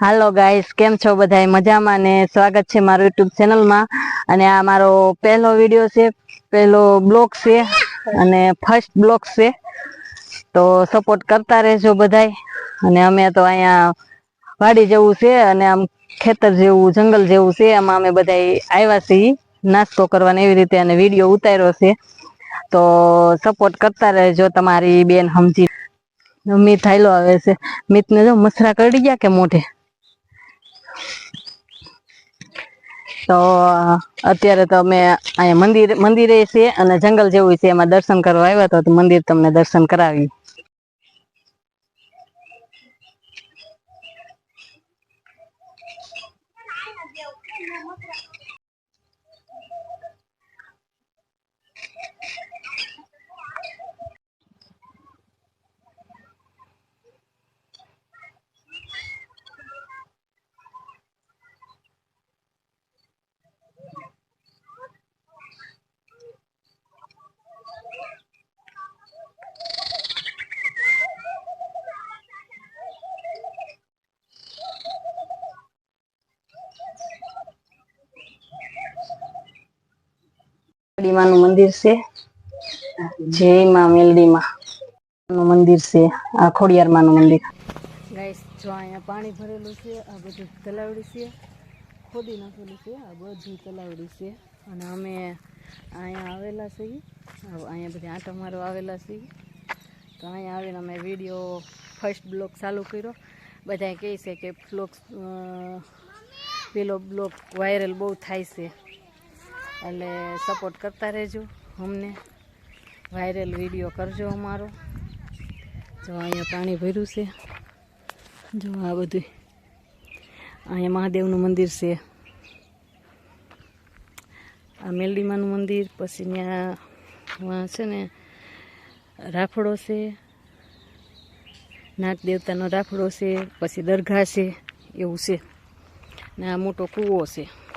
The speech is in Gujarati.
હાલો ગાઈસ, કેમ છો બધા મજામાં ને સ્વાગત છે મારું યુટ્યુબ ચેનલમાં. અને આ મારો પહેલો વીડિયો છે, પહેલો બ્લોગ છે, અને ફર્સ્ટ બ્લોગ છે. તો સપોર્ટ કરતા રહેજો બધાય. અને અમે તો અહીંયા વાડી જેવું છે, અને આમ ખેતર જેવું, જંગલ જેવું છે. એમાં અમે બધાય આવ્યા છીએ, નાસ્તો કરવાને એવી રીતે અને વીડિયો ઉતાર્યો છે. તો સપોર્ટ કરતા રહેજો તમારી બેન સમજી મીત હાલો આવે છે. મિતને જો મસરા કરડી ગયા કે મોઢે? તો, અત્યારે તો અમે અહીંયા મંદિર, મંદિરે છે અને જંગલ જેવું છે. એમાં દર્શન કરવા આવ્યા તો મંદિર તમને દર્શન કરાવી મેલડીમાનું મંદિર છે. જય માં મેલડીમાં નું મંદિર છે. આ ખોડિયારમાંનું મંદિર. ગાઈસ જો અહીંયા પાણી ભરેલું છે, આ બધું તલાવડી છે. ખોદી નાખેલું છે, આ બધું તલાવડી છે. અને અમે અહીંયા આવેલા છીએ. અહીંયા બધી આંટો મારો આવેલા છીએ. તો અહીંયા આવીને અમે વીડિયો ફર્સ્ટ બ્લોગ ચાલુ કર્યો. બધા કહે છે કે બ્લોગ પેલો બ્લોગ વાયરલ બહુ થાય છે. એટલે સપોર્ટ કરતા રહેજો અમને. વાયરલ વીડિયો કરજો અમારો. જો અહીંયા પાણી ભર્યું છે. જો આ બધું. અહીંયા મહાદેવનું મંદિર છે. આ મેલડીમાનું મંદિર, પછી ત્યાં છે ને રાફડો છે. નાગ દેવતાનો રાફડો છે, પછી દરગાહ છે, એવું છે. ને આ મોટો કૂવો છે.